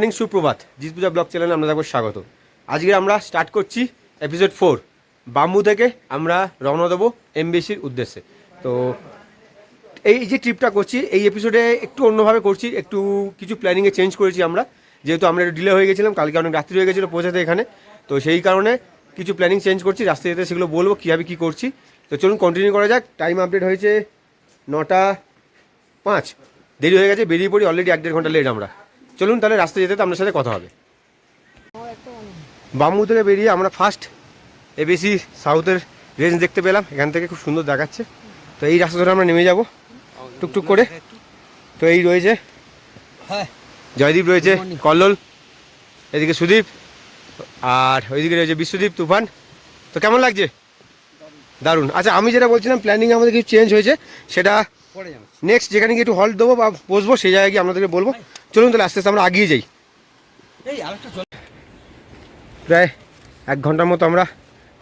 Morning সুপ্রভাত। জিত পূজা blog চ্যানেলে দেখব স্বাগত। আজকে আমরা স্টার্ট করছি এপিসোড ফোর বাম্বু থেকে আমরা রওনা দেবো এমবিসির উদ্দেশ্যে। তো এই যে ট্রিপটা করছি, এই এপিসোডে একটু অন্যভাবে করছি, একটু কিছু প্ল্যানিংয়ে চেঞ্জ করেছি আমরা। যেহেতু আমরা একটু ডিলে হয়ে গেছিলাম, কালকে অনেক রাত্রি হয়ে গেছিল পৌঁছাতে এখানে। তো সেই কারণে কিছু প্ল্যানিং চেঞ্জ করছি, রাস্তায় যেতে সেগুলো বলব, কীভাবে কী করছি। তো চলুন কন্টিনিউ করা যাক। টাইম আপডেট হয়েছে নটা পাঁচ। দেরি হয়ে গেছে, বেরিয়ে পড়ি অলরেডি এক দেড় ঘণ্টা লেট আমরা। চলুন তাহলে রাস্তায় যেতে তো আপনার সাথে কথা হবে। বাম্বু থেকে বেরিয়ে আমরা ফার্স্ট এবিসি সাউথের রেঞ্জ দেখতে পেলাম এখান থেকে খুব সুন্দর দেখাচ্ছে। তো এই রাস্তা ধরে আমরা নেমে যাব টুকটুক করে। তো এই রয়েছে হ্যাঁ। জয়দীপ রয়েছে কল্লোল এদিকে সুদীপ আর ওইদিকে রয়েছে বিশ্বদীপ তুফান। তো কেমন লাগছে? দারুণ। আচ্ছা আমি যেটা বলছিলাম প্ল্যানিং আমাদের কিছু চেঞ্জ হয়েছে সেটা নেক্সট যেখানে গিয়ে একটু হল্ট দেবো বা বসবো সেই জায়গায় গিয়ে আপনাদেরকে বলব। চলুন তাহলে আস্তে আস্তে আমরা আগিয়ে যাই। এই আরেকটা চল। প্রায় এক ঘণ্টার মতো আমরা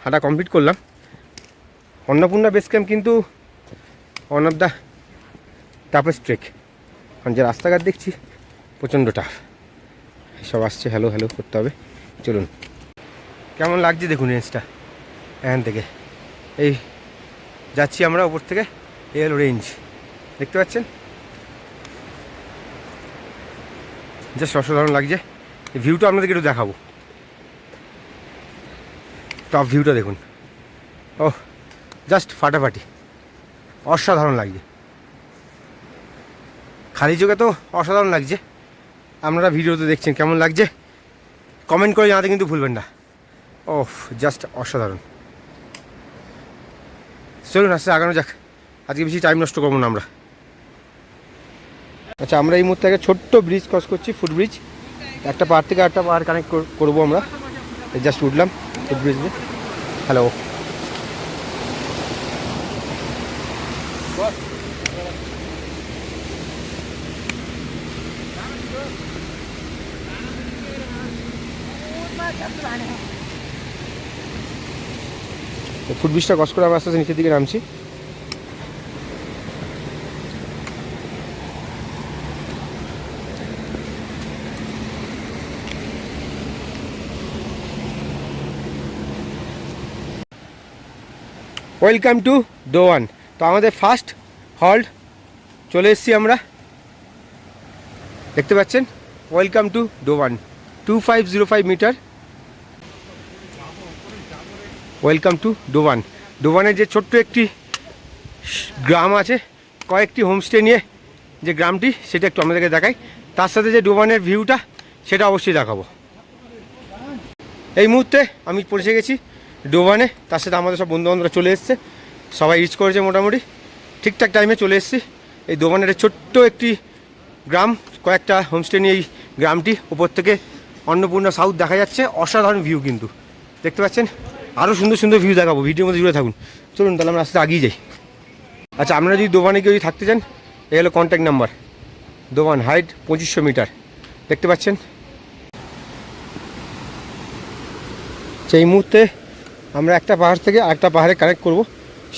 হাঁটা কমপ্লিট করলাম। অন্নপূর্ণা বেস ক্যাম্প কিন্তু one of the toughest trek কারণ যে রাস্তাঘাট দেখছি প্রচণ্ড টাফ সব আসছে হ্যালো হ্যালো করতে হবে। চলুন। কেমন লাগছে দেখুন রেঞ্জটা এখান থেকে। এই যাচ্ছি আমরা ওপর থেকে এই হলো রেঞ্জ দেখতে পাচ্ছেন? জাস্ট অসাধারণ লাগছে। ভিউটা আপনাদেরকে একটু দেখাবো। টপ ভিউটা দেখুন। ও জাস্ট ফাটাফাটি। অসাধারণ লাগছে। খালি চোখে তো অসাধারণ লাগছে। আপনারা ভিডিওতে দেখছেন কেমন লাগছে? কমেন্ট করে জানাতে কিন্তু ভুলবেন না। ও জাস্ট অসাধারণ। চলুন, আস্তে আগানো যাক। আজকে বেশি টাইম নষ্ট করব না আমরা। আচ্ছা আমরা এই মুহূর্তে একটা ছোট্ট ব্রিজ ক্রস করছি ফুট ব্রিজ একটা পাহাড় থেকে একটা পাহাড় কানেক্ট করব আমরা। জাস্ট উঠলাম ফুট ব্রিজ দিয়ে। হ্যালো ফুট ব্রিজটা ক্রস করে আমরা আস্তে আস্তে নিচের দিকে নামছি। ওয়েলকাম টু দোয়ান তো আমাদের ফার্স্ট হল্ট চলে এসেছি আমরা। দেখতে পাচ্ছেন? Welcome to Doban two five zero five metre. Welcome to Doban ডোবানের যে ছোট্ট একটি গ্রাম আছে, কয়েকটি হোমস্টে নিয়ে যে গ্রামটি, সেটা একটু আমাদেরকে দেখাই। তার সাথে যে ডোবানের ভিউটা, সেটা অবশ্যই দেখাবো। এই মুহূর্তে আমি পৌঁছে গেছি ডোবানে তার সাথে আমাদের সব বন্ধুবান্ধবরা চলে এসছে। সবাই রিচ করেছে মোটামুটি। ঠিকঠাক টাইমে চলে এসেছি। এই দোবানের ছোট্ট একটি গ্রাম, কয়েকটা হোমস্টে নিয়ে এই গ্রামটি উপর থেকে অন্নপূর্ণা সাউথ দেখা যাচ্ছে। অসাধারণ ভিউ কিন্তু। দেখতে পাচ্ছেন? আরও সুন্দর সুন্দর ভিউ দেখাবো। ভিডিওর মধ্যে জুড়ে থাকুন। চলুন তাহলে আমরা আস্তে আগিয়ে যাই। আচ্ছা আপনারা যদি দোবানে কেউ যদি থাকতে চান, এই হলো কন্ট্যাক্ট নাম্বার দোবান হাইট পঁচিশশো মিটার দেখতে পাচ্ছেন? সেই মুহূর্তে আমরা একটা পাহাড় থেকে আরেকটা পাহাড়ে কানেক্ট করব।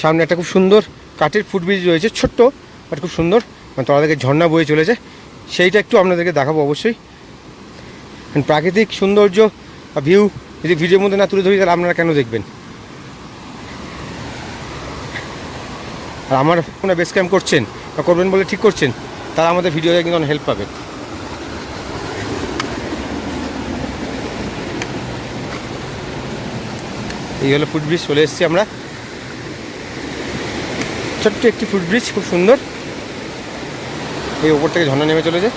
সামনে একটা খুব সুন্দর কাঠের ফুট ব্রিজ রয়েছে, ছোট্ট বাট খুব সুন্দর। মানে তলা থেকে ঝর্ণা বয়ে চলেছে। সেইটা একটু আপনাদেরকে দেখাবো অবশ্যই। প্রাকৃতিক সৌন্দর্য ভিউ যদি ভিডিওর মধ্যে না তুলে ধরি, তাহলে আপনারা কেন দেখবেন? আর আমার কোনো বেস ক্যাম্প করছেন বা করবেন বলে ঠিক করছেন তারা আমাদের ভিডিওতে কিন্তু অনেক হেল্প পাবে। এই হলো ফুট ব্রিজ চলে এসেছি আমরা। ছোট্ট একটি ফুট ব্রিজ খুব সুন্দর। এই ওপর থেকে ঝর্ণা নেমে চলেছে।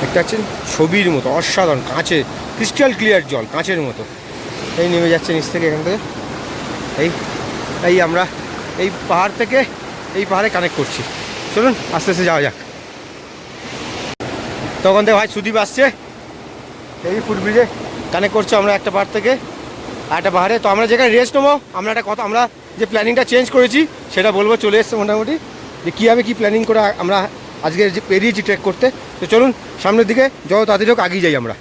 দেখতে পাচ্ছেন, ছবির মতো, অসাধারণ, কাঁচে ক্রিস্টাল ক্লিয়ার জল, কাঁচের মতো। এই নেমে যাচ্ছে নিচ থেকে এখান থেকে। এই এই আমরা এই পাহাড় থেকে এই পাহাড়ে কানেক্ট করছি। চলুন, আস্তে আস্তে যাওয়া যাক। তখন থেকে ভাই সুদীপ আসছে। এই ফুট ব্রিজে কানেক্ট করছ আমরা একটা পাহাড় থেকে আর একটা পাহাড়ে তো আমরা যেখানে রেস্ট নেব, আমরা একটা কথা আমরা যে প্ল্যানিংটা চেঞ্জ করেছি, সেটা বলব, চলে এসছে মোটামুটি। যে কীভাবে কী প্ল্যানিং করে আমরা আজকে যে পেরিয়েছি ট্রেক করতে। তো চলুন, সামনের দিকে যত তাড়াতাড়ি হোক আগিয়ে যাই আমরা।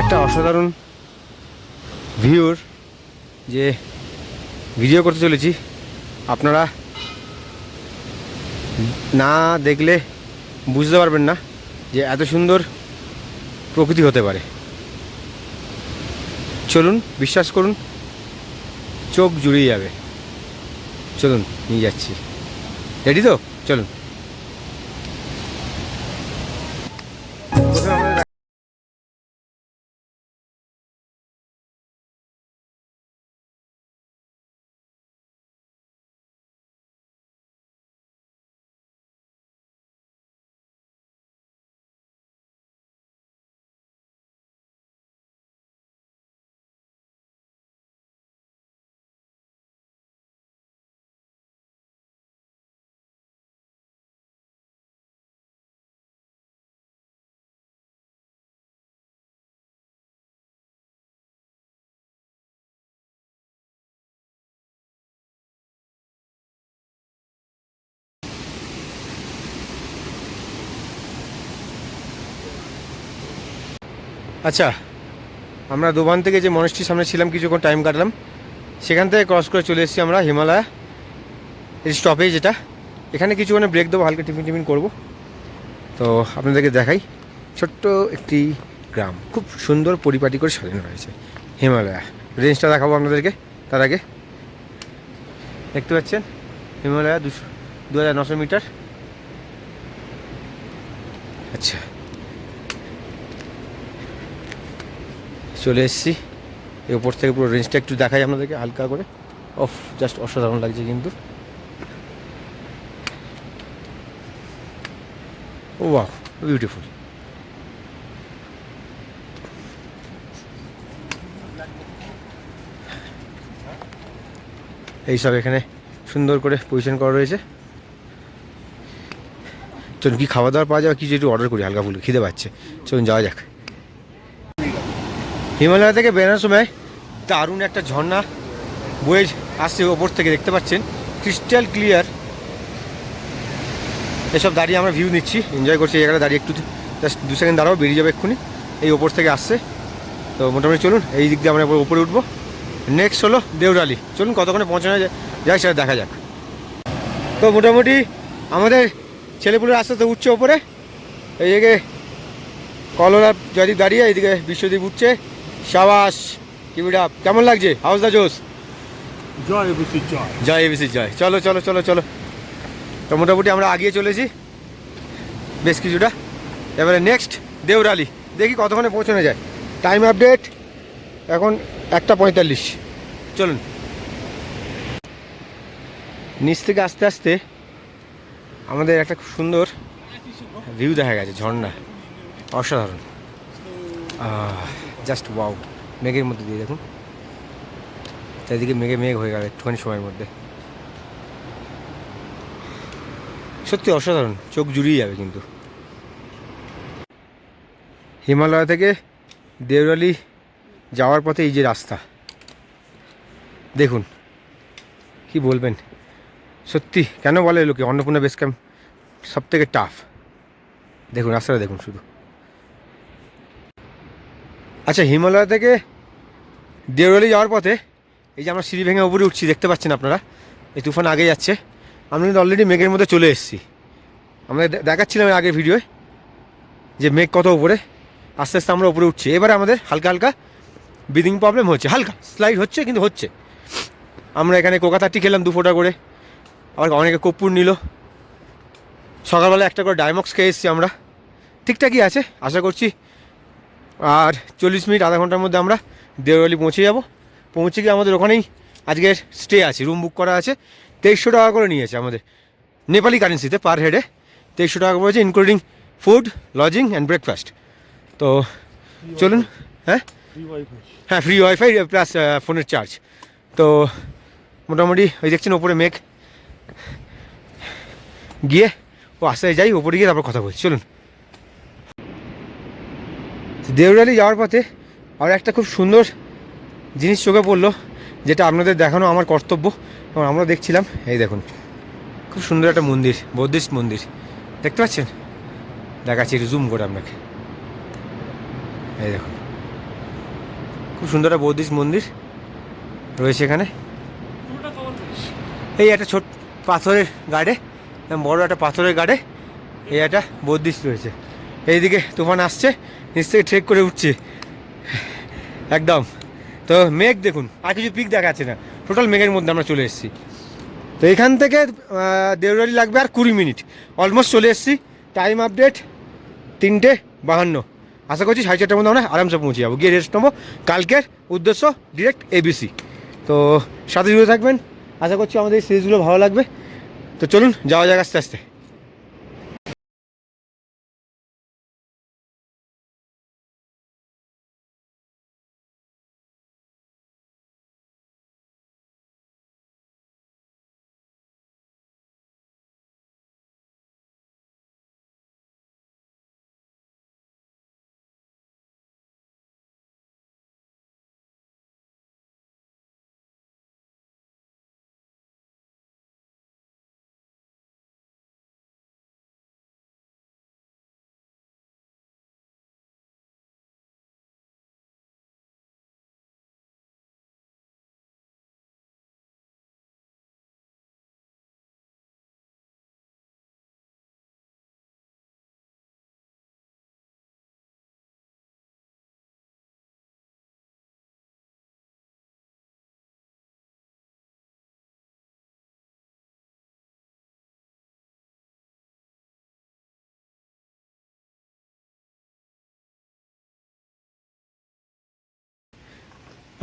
একটা অসাধারণ ভিউর যে ভিডিও করতে চলেছি, আপনারা না দেখলে বুঝতে পারবেন না যে এত সুন্দর প্রকৃতি হতে পারে। চলুন, বিশ্বাস করুন, চোখ জুড়িয়ে যাবে। চলুন, নিয়ে যাচ্ছি। রেডি তো? চলুন। আচ্ছা আমরা দোবান থেকে যে মনেস্ট্রির সামনে ছিলাম, কিছুক্ষণ টাইম কাটলাম, সেখান থেকে ক্রস করে চলে এসেছি আমরা হিমালয়া এই স্টপেজ যেটা। এখানে কিছুক্ষণে ব্রেক দেবো, হালকা টিফিন টিফিন করব। তো আপনাদেরকে দেখাই, ছোট্ট একটি গ্রাম, খুব সুন্দর পরিপাটি করে সাজানো হয়েছে হিমালয়া। রেঞ্জটা দেখাবো আপনাদেরকে, তার আগে। দেখতে পাচ্ছেন? হিমালয়া দুশো দু হাজার নশো মিটার। আচ্ছা। চলে এসেছি। এই ওপর থেকে পুরো রেঞ্জটা একটু দেখাই আপনাদেরকে, হালকা করে। অফ জাস্ট অসাধারণ লাগছে কিন্তু। ও বাহ বিউটিফুল এইসব এখানে সুন্দর করে পজিশন করা রয়েছে। চলুন কি খাওয়া দাওয়া পাওয়া যাবে, কিছু একটু অর্ডার করি, হালকা ফুলকে, খিদে পাচ্ছে। চলুন যাওয়া যাক। হিমালয় থেকে বেরোনোর সময় দারুণ একটা ঝর্ণা। বয়ে আসছে ওপর থেকে, দেখতে পাচ্ছেন? ক্রিস্টাল ক্লিয়ার এসব দাঁড়িয়ে আমরা ভিউ নিচ্ছি। এনজয় করছি জায়গাটা দাঁড়িয়ে একটু। জাস্ট দু সেকেন্ড দাঁড়াও, বেরিয়ে যাবে এক্ষুনি। এই ওপর থেকে আসছে। তো মোটামুটি চলুন, এই দিক দিয়ে আমরা উপরে উঠবো। নেক্সট হলো দেউরালি চলুন কতক্ষণে পৌঁছানো যায় সেটা দেখা যাক। তো মোটামুটি আমাদের ছেলেপুলের আস্তে আস্তে উঠছে ওপরে। এই জায়গায় কলরা জয়দীপ দাঁড়িয়ে এইদিকে বিশ্বদীপ উঠছে। সাবাস কিবিটা কেমন লাগছে? হাউস দা জোস জয় বুসি জয়। জয় এবিসি জয়। চলো চলো চলো চলো। তো মোটামুটি আমরা আগিয়ে চলেছি। বেশ কিছুটা। এবারে নেক্সট দেউরালি দেখি কতক্ষণে পৌঁছানো যায়। টাইম আপডেট এখন একটা পঁয়তাল্লিশ। চলুন। নিচ থেকে আস্তে আস্তে আমাদের একটা খুব সুন্দর ভিউ দেখা গেছে ঝর্ণা। অসাধারণ। জাস্ট ওয়াও, মেঘের মধ্যে দিয়ে দেখুন। চারিদিকে মেঘে মেঘ হয়ে গেল একটুখানি সময়ের মধ্যে। সত্যি অসাধারণ, চোখ জুড়িয়ে যাবে কিন্তু। হিমালয় থেকে দেওরালি যাওয়ার পথে এই যে রাস্তা, দেখুন, কি বলবেন। সত্যি, কেন বলে লোকে অন্নপূর্ণা বেস ক্যাম্প সব থেকে টাফ দেখুন, রাস্তাটা দেখুন শুধু। আচ্ছা হিমালয় থেকে দেওরালি যাওয়ার পথে এই যে আমরা সিঁড়ি ভেঙে উপরে উঠছি, দেখতে পাচ্ছেন আপনারা? এই তুফান আগে যাচ্ছে। আমরা কিন্তু অলরেডি মেঘের মধ্যে চলে এসেছি। আমরা দেখাচ্ছিলাম আগে ভিডিওয়ে যে মেঘ কত উপরে। আস্তে আস্তে আমরা উপরে উঠছি। এবারে আমাদের হালকা হালকা ব্রিদিং প্রবলেম হচ্ছে। হালকা স্লাইড হচ্ছে, কিন্তু হচ্ছে। আমরা এখানে কোকাতাটি খেলাম দু ফোঁটা করে। আবার অনেকে কর্পূর নিল। সকালবেলা একটা করে ডায়মক্স খেয়ে এসেছি আমরা। ঠিকঠাকই আছে, আশা করছি আর চল্লিশ মিনিট, আধা ঘণ্টার মধ্যে আমরা দেওয়ালি পৌঁছে যাব। পৌঁছে গিয়ে আমাদের ওখানেই আজকের স্টে আছে রুম বুক করা আছে। তেইশশো টাকা করে নিয়েছে আমাদের। নেপালি কারেন্সিতে পার হেডে তেইশশো টাকা পড়েছে including food lodging and breakfast তো চলুন হ্যাঁ? হ্যাঁ ফ্রি ওয়াইফাই প্লাস ফোনের চার্জ তো মোটামুটি ওই দেখছেন ওপরে মেঘ। গিয়ে ও আস্তে যাই, ওপরে গিয়ে তারপর কথা বলছি। চলুন। দেউরালি যাওয়ার পথে আর একটা খুব সুন্দর জিনিস চোখে পড়ল, যেটা আপনাদের দেখানো আমার কর্তব্য। এবং আমরা দেখছিলাম, এই দেখুন, খুব সুন্দর একটা মন্দির, বৌদ্ধিস্ট মন্দির। দেখতে পাচ্ছেন? দেখাচ্ছি একটু জুম করে আপনাকে। এই দেখুন, খুব সুন্দর একটা বৌদ্ধিস্ট মন্দির রয়েছে এখানে। এই একটা ছোট পাথরের গাড়ে, বড় একটা পাথরের গাড়ে, এই একটা বৌদ্ধিস্ট রয়েছে। এইদিকে তুফান আসছে নিচ থেকে ট্রেক করে উঠছে। একদম। তো মেঘ দেখুন, আর কিছু পিক দেখাচ্ছে না। টোটাল মেঘের মধ্যে আমরা চলে এসেছি। তো এখান থেকে দেউরালি লাগবে আর কুড়ি মিনিট। অলমোস্ট চলে এসেছি। টাইম আপডেট তিনটে বাহান্ন। আশা করছি সাড়ে চারটার মধ্যে আমরা আরামসে পৌঁছে যাব। গিয়ে রেস্ট নেব। কালকের উদ্দেশ্য ডিরেক্ট এবিসি তো সাথে জুড়ে থাকবেন। আশা করছি আমাদের এই সিরিজগুলো ভালো লাগবে। তো চলুন, যাওয়া যাক আস্তে আস্তে।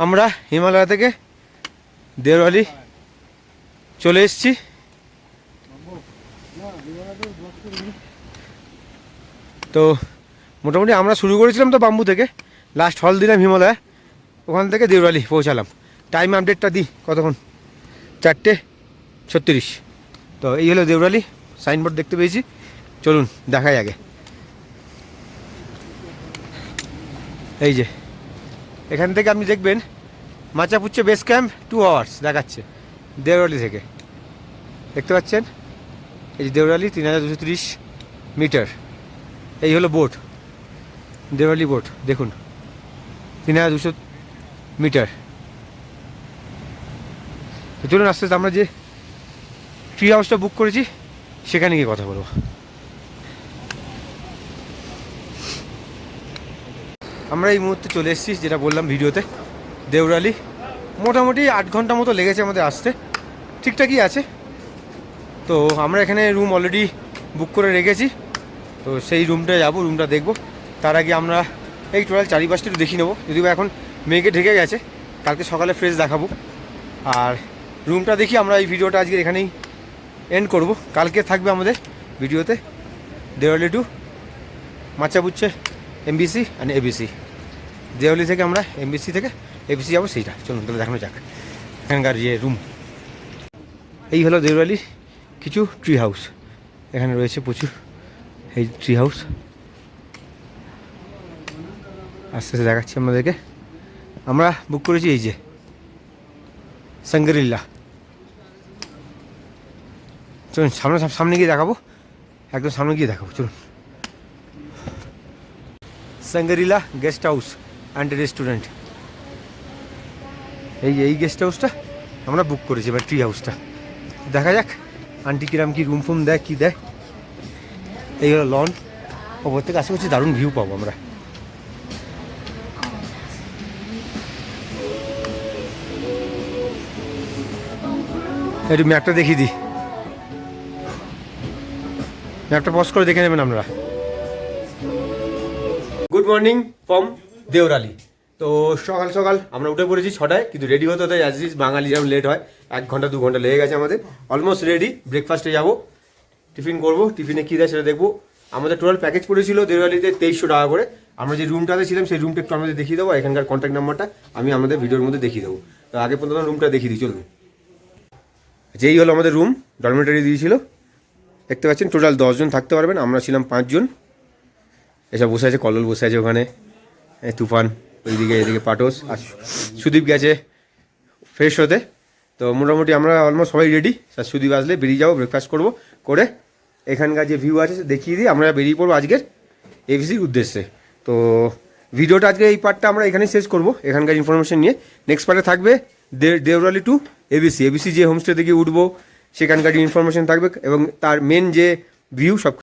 আমরা হিমালয় থেকে দেওয়ালি চলে এসেছি। তো মোটামুটি আমরা শুরু করেছিলাম তো বাম্বু থেকে। লাস্ট হল দিলাম হিমালয়। ওখান থেকে দেওয়ালি পৌঁছালাম। টাইম আপডেটটা দিই কতক্ষণ? চারটে ছত্রিশ। তো এই হলো দেওরালি সাইনবোর্ড দেখতে পেয়েছি। চলুন, দেখাই আগে। এই যে এখান থেকে আপনি দেখবেন Machapuchare base camp two hours দেখাচ্ছে, দেওরালি থেকে। দেখতে পাচ্ছেন? এই যে দেওরালি তিন হাজার দুশো তিরিশ মিটার। এই হলো বোট দেওরালি বোট দেখুন। তিন হাজার দুশো মিটার। চলুন আস্তে আস্তে আমরা যে ট্রি হাউসটা বুক করেছি, সেখানে গিয়ে কথা বলব। আমরা এই মুহূর্তে চলে এসেছি, যেটা বললাম ভিডিওতে দেউরালি মোটামুটি আট ঘণ্টা মতো লেগেছে আমাদের আসতে। ঠিকঠাকই আছে। তো আমরা এখানে রুম অলরেডি বুক করে রেখেছি। তো সেই রুমটা যাব রুমটা দেখব। তার আগে আমরা এই টোটাল চারিপাশটা একটু দেখি নেব। যদিও এখন মেঘে ঢেকে গেছে, কালকে সকালে ফ্রেশ দেখাবো। আর রুমটা দেখি আমরা এই ভিডিওটা আজকে এখানেই এন্ড করব। কালকে থাকবে আমাদের ভিডিওতে। দেওয়ালি টু মাচা Machapuchare MBC and ABC Deurali থেকে আমরা এমবিসি থেকে এবিসি যাব, সেইটা। চলুন, তাহলে দেখানো যাক। এখানকার যে রুম এই হলো দেওয়ালির কিছু ট্রি হাউস এখানে রয়েছে প্রচুর এই ট্রি হাউস আস্তে আস্তে দেখাচ্ছি আমাদেরকে আমরা বুক করেছি এই যে সাঙ্গরিল্লা চলুন, সামনে সামনে গিয়ে দেখাবো। একদম সামনে গিয়ে দেখাবো, চলুন। Shangrila guest house and restaurant এই এই গেস্ট হাউসটা আমরা বুক করেছি, এবার ট্রি হাউসটা দেখা যাক আন্টি কিরাম কি রুম ফুম দেয়, কী দেয়। এই হলো লন ওপর থেকে আশা করছি দারুণ ভিউ পাবো আমরা। একটু ম্যাপটা দেখিয়ে দিই। ম্যাপটা পজ করে দেখে নেবেন আপনারা। গুড মর্নিং ফ্রম দেওরালি তো সকাল সকাল আমরা উঠে পড়েছি ছটায়, কিন্তু রেডি হতে হতে অ্যাজ বাঙালি যেমন লেট হয়, এক ঘণ্টা, দু ঘণ্টা লেগে গেছে আমাদের। অলমোস্ট রেডি ব্রেকফাস্টে যাব টিফিন করব টিফিনে কী দেয় সেটা দেখব। আমাদের টোটাল প্যাকেজ পড়েছিল দেওয়ালিতে তেইশশো টাকা করে। আমরা যে রুমটাতে ছিলাম, সেই রুমটা একটু আমাদের দেখিয়ে দেবো এখানকার কন্ট্যাক্ট নাম্বারটা আমি আমাদের ভিডিওর মধ্যে দেখিয়ে দেবো। তো আগে পর্যন্ত রুমটা দেখিয়ে দিই, চলুন। যেই হলো আমাদের রুম ডরমেটারি দিয়েছিল। দেখতে পাচ্ছেন টোটাল দশজন থাকতে পারবেন, আমরা ছিলাম পাঁচজন। এসব বসে আছে কলল বসে আছে ওখানে। তুফান ওইদিকে, এদিকে পাটোস। আর সুদীপ গেছে ফ্রেশ হতে। তো মোটামুটি আমরা অলমোস্ট সবাই রেডি স্যার সুদীপ আসলে বেরিয়ে যাব ব্রেকফাস্ট করব, করে এখানকার যে ভিউ আছে, দেখিয়ে দিয়ে আমরা বেরিয়ে পড়ব আজকের এবিসির উদ্দেশ্যে। তো ভিডিওটা আজকে এই পার্টটা আমরা এখানেই শেষ করব, এখানকার ইনফরমেশন নিয়ে। নেক্সট পার্টে থাকবে দেওরালি টু এবিসি এবিসি যে হোমস্টে থেকে উঠবো, সেখানকার ইনফরমেশন থাকবে এবং তার মেন যে ভিউ সব